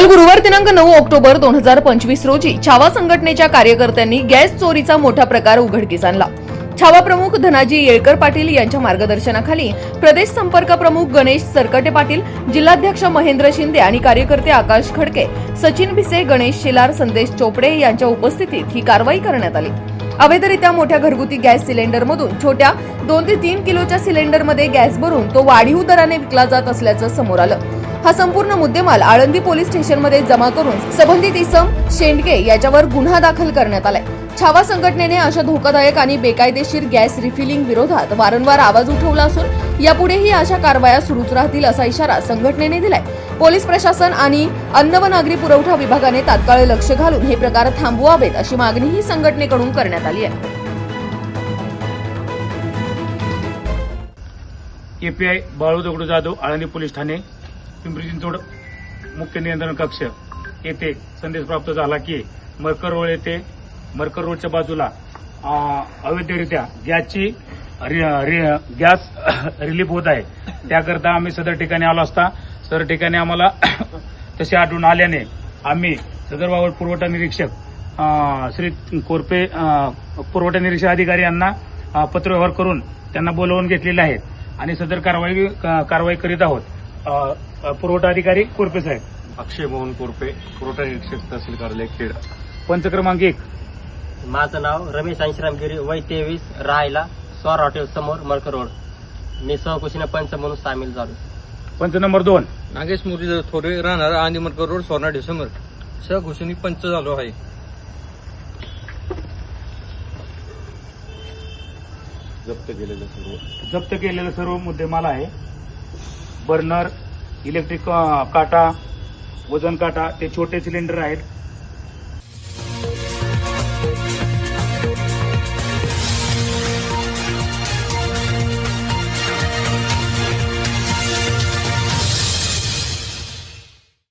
काल गुरुवार दिनांक नऊ ऑक्टोबर दोन हजार पंचवीस रोजी छावा संघटनेच्या कार्यकर्त्यांनी गॅस चोरीचा मोठा प्रकार उघडकीस आणला. छावा प्रमुख धनाजी येळकर पाटील यांच्या मार्गदर्शनाखाली प्रदेश संपर्क प्रमुख गणेश सरकटे पाटील जिल्हाध्यक्ष महेंद्र शिंदे आणि कार्यकर्ते आकाश खडके सचिन भिसे गणेश शेलार संदेश चोपडे यांच्या उपस्थितीत ही कारवाई करण्यात आली. अवैधरित्या मोठ्या घरगुती गॅस सिलेंडरमधून छोट्या दोन ते तीन किलोच्या सिलेंडरमध्ये गॅस भरून तो वाढीव दराने विकला जात असल्याचं समोर आलं. हा संपूर्ण मुद्देमाल आळंदी पोलीस स्टेशनमध्ये जमा करून संबंधित इसम शेंडगे याच्यावर गुन्हा दाखल करण्यात आलाय. छावा संघटनेने अशा धोकादायक आणि बेकायदेशीर गॅस रिफिलिंग विरोधात वारंवार आवाज उठवला असून यापुढेही अशा कारवाया सुरूच राहतील असा इशारा संघटनेने दिलाय. पोलीस प्रशासन आणि अन्न व नागरी पुरवठा विभागाने तात्काळ लक्ष घालून हे प्रकार थांबवावेत अशी मागणीही संघटनेकडून करण्यात आली आहे. एपीआय बाळू दगडू जाधव आळंदी पोलीस ठाणे. पिंपरी चिंचवड मुख्य नियंत्रण कक्ष येथे संदेश प्राप्त झाला की मरकर रोड येथे मरकर रोडच्या बाजूला अवैधरित्या गॅसची रि- गॅस रिलीफ होत आहे. त्याकरता आम्ही सदर ठिकाणी आलो असता सदर ठिकाणी आम्हाला तसे आढळून आल्याने आम्ही सदर बाबत पुरवठा निरीक्षक श्री कोरपे पुरवठा निरीक्षक अधिकारी यांना पत्रव्यवहार करून त्यांना बोलवून घेतलेले आहेत. आणि सदर कारवाई कारवाई करीत आहोत. पुरवठा अधिकारी कोरपे साहेब. अक्षय मोहन कोरपे पुरवठा निरीक्षक तहसील कार्यालय खेड पंच क्रमांक एक. माझं नाव रमेश अंशराम गिरी वय तेवीस राहायला स्वार हॉटेल समोर मळकर रोड. मी सहकुशीने पंच म्हणून सामील झालो. पंच नंबर दोन. नागेश मुरलीधर थोरे राहणार आंदिमरकर रोड सोना डिसेंबर सहघोषणी पंच झालो आहे. जप्त केलेलं सर्व. जप्त केलेलं सर्व मुद्देमाल आहे. बर्नर इलेक्ट्रिक काटा वजन काटा ते छोटे सिलेंडर आहेत.